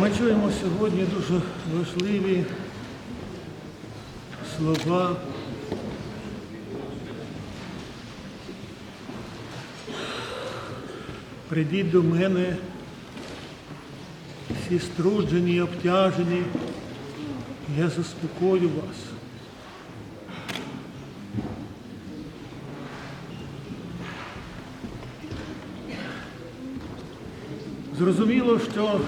Ми чуємо сьогодні дуже важливі слова. Прийдіть до мене, всі струджені і обтяжені, я заспокою вас. Зрозуміло, що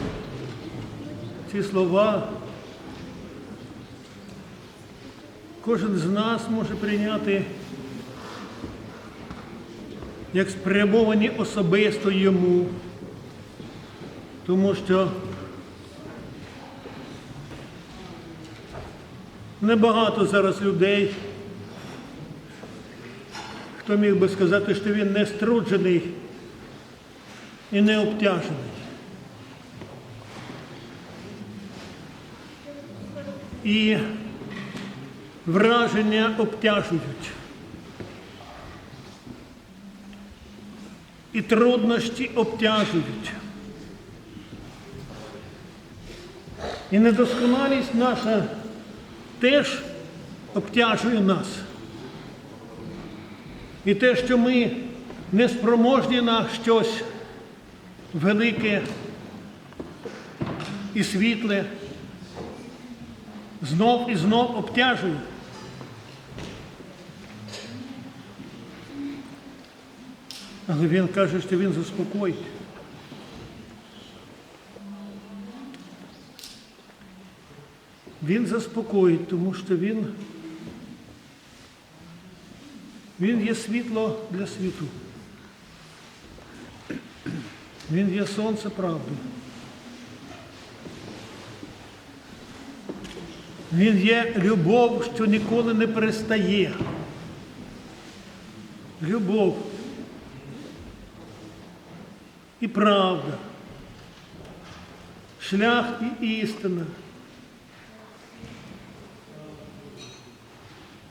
ці слова кожен з нас може прийняти як спрямовані особисто йому, тому що небагато зараз людей, хто міг би сказати, що він не струджений і не обтяжений. І враження обтяжують. І труднощі обтяжують. І недосконалість наша теж обтяжує нас. І те, що ми не спроможні на щось велике і світле, знов і знов обтяжує. Але він каже, що він заспокоїть. Він заспокоїть, тому що він, він є світло для світу. Він є сонце правди. Він є любов, що ніколи не перестає. Любов і правда, шлях і істина.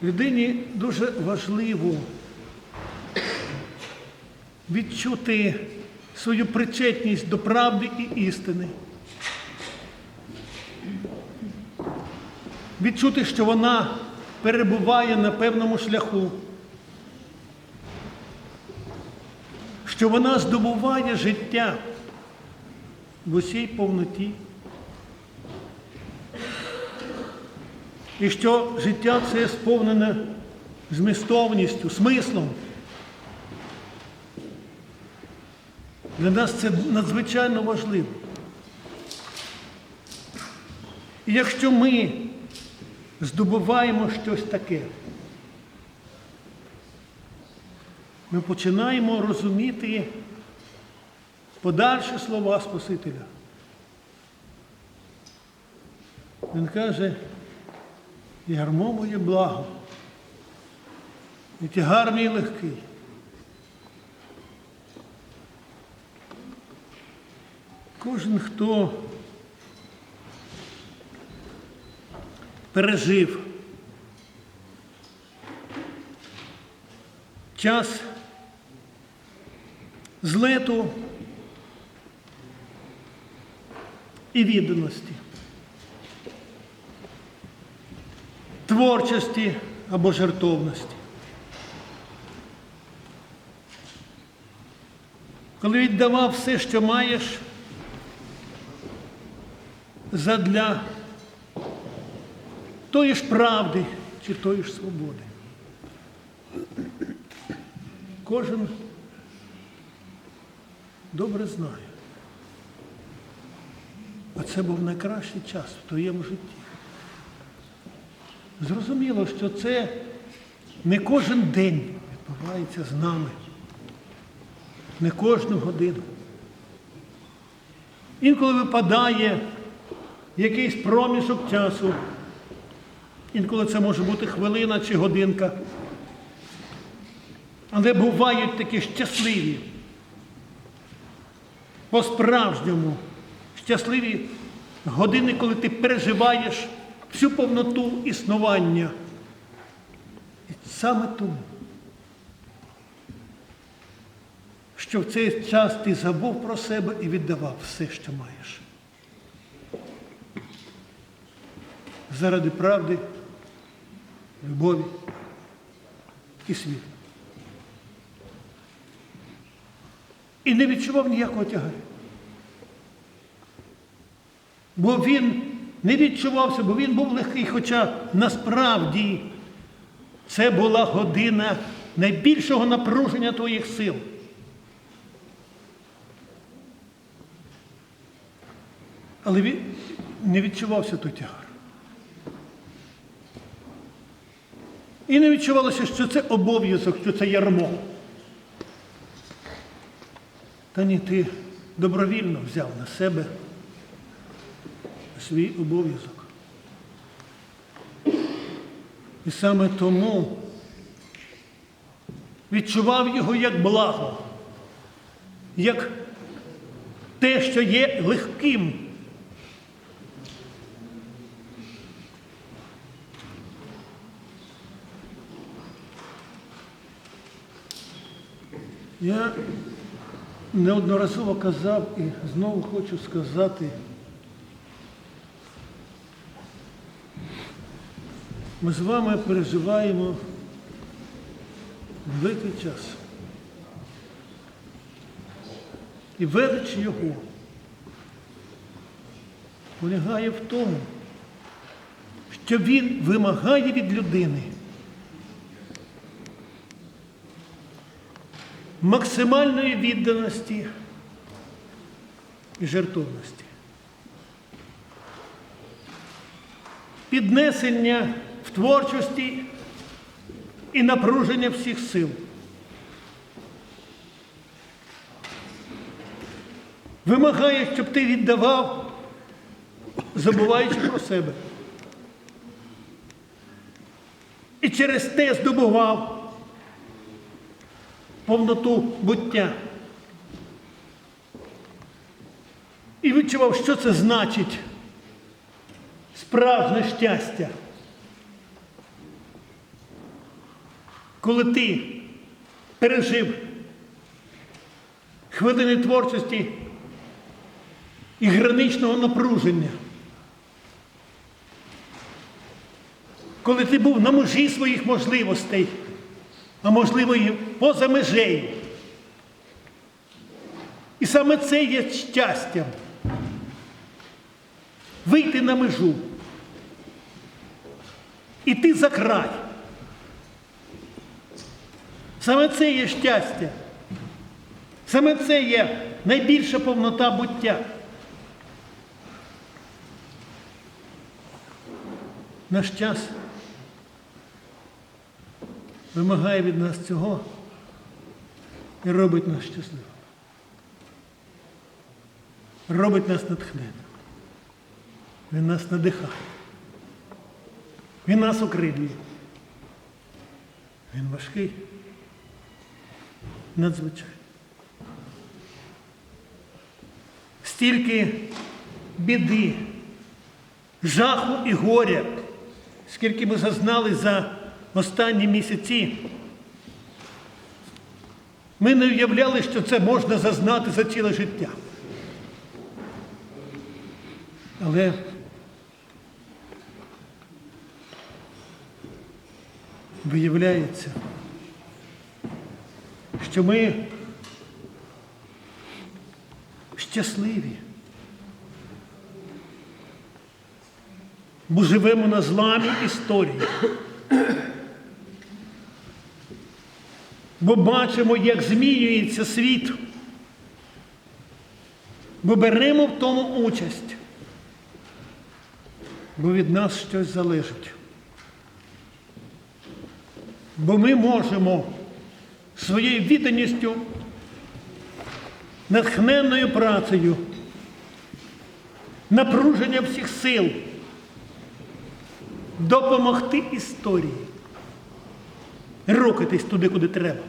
Людині дуже важливо відчути свою причетність до правди і істини. Відчути, що вона перебуває на певному шляху, що вона здобуває життя в усій повноті. І що життя це сповнене змістовністю, смислом. Для нас це надзвичайно важливо. І якщо ми здобуваємо щось таке, ми починаємо розуміти подальші слова Спасителя. Він каже, ярмо моє благо, і тягар мій легкий. Кожен, хто пережив час злету і відданості, творчості або жертовності. Коли віддавав все, що маєш, задля тої ж правди чи тої ж свободи. Кожен добре знає. А це був найкращий час в твоєму житті. Зрозуміло, що це не кожен день відбувається з нами, не кожну годину. Інколи випадає якийсь проміжок часу, інколи це може бути хвилина чи годинка. Але бувають такі щасливі, по-справжньому щасливі години, коли ти переживаєш всю повноту існування. І саме тому, що в цей час ти забув про себе і віддавав все, що маєш. заради правди, любові і світла. І не відчував ніякого тягаря. Бо він не відчувався, бо він був легкий, хоча насправді це була година найбільшого напруження твоїх сил. Але він не відчувався той тягар. І не відчувалося, що це обов'язок, що це ярмо. Та ні, ти добровільно взяв на себе свій обов'язок. І саме тому відчував його як благо, як те, що є легким. Я неодноразово казав і знову хочу сказати, ми з вами переживаємо великий час. І велич його полягає в тому, що він вимагає від людини максимальної відданості і жертовності. Піднесення в творчості і напруження всіх сил. Вимагає, щоб ти віддавав, забуваючи про себе. І через те здобував повноту буття. І відчував, що це значить справжнє щастя. Коли ти пережив хвилини творчості і граничного напруження, коли ти був на межі своїх можливостей, а можливо і поза межею. І саме це є щастям. Вийти на межу. Іти за край. Саме це є щастя. Саме це є найбільша повнота буття. Наш час вимагає від нас цього і робить нас щасливими. Робить нас натхненними. Він нас надихає. Він нас окрилює. Він важкий. Надзвичайно. Стільки біди, жаху і горя, скільки ми зазнали за останні місяці. Ми не уявляли, що це можна зазнати за ціле життя. Але виявляється, що ми щасливі, бо живемо на зламі історії. Бо бачимо, як змінюється світ, бо беремо в тому участь, бо від нас щось залежить. Бо ми можемо своєю відданістю, натхненною працею, напруження всіх сил допомогти історії, рухатись туди, куди треба.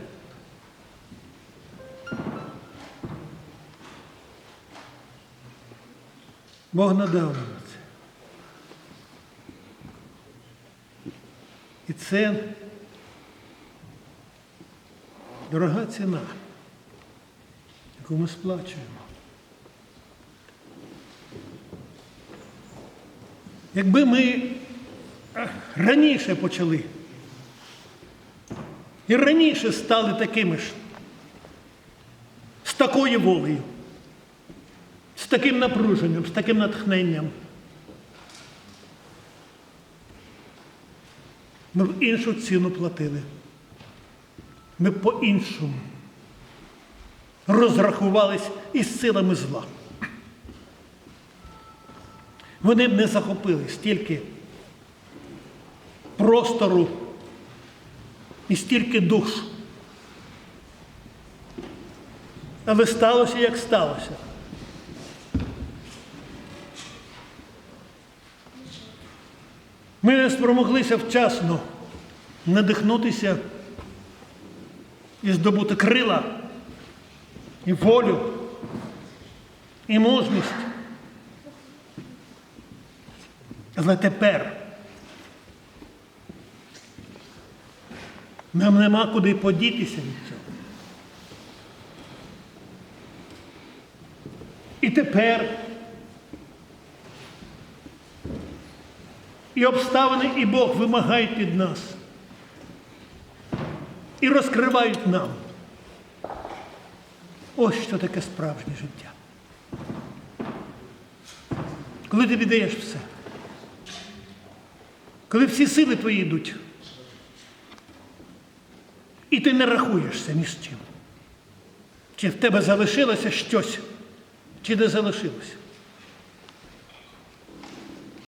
Бог надав нам це. І це дорога ціна, яку ми сплачуємо. Якби ми раніше почали. І раніше стали такими ж, з такою волею, з таким напруженням, з таким натхненням. Ми в іншу ціну платили. Ми по-іншому розрахувались із силами зла. Вони б не захопили стільки простору і стільки душ. Але сталося, як сталося. Ми не спромоглися вчасно надихнутися і здобути крила, і волю, і мужність. Але тепер нам нема куди подітися від цього. І тепер і обставини, і Бог вимагають від нас. І розкривають нам. Ось що таке справжнє життя. Коли ти віддаєш все. Коли всі сили твої йдуть. І ти не рахуєшся ні з чим. Чи в тебе залишилося щось, чи не залишилося.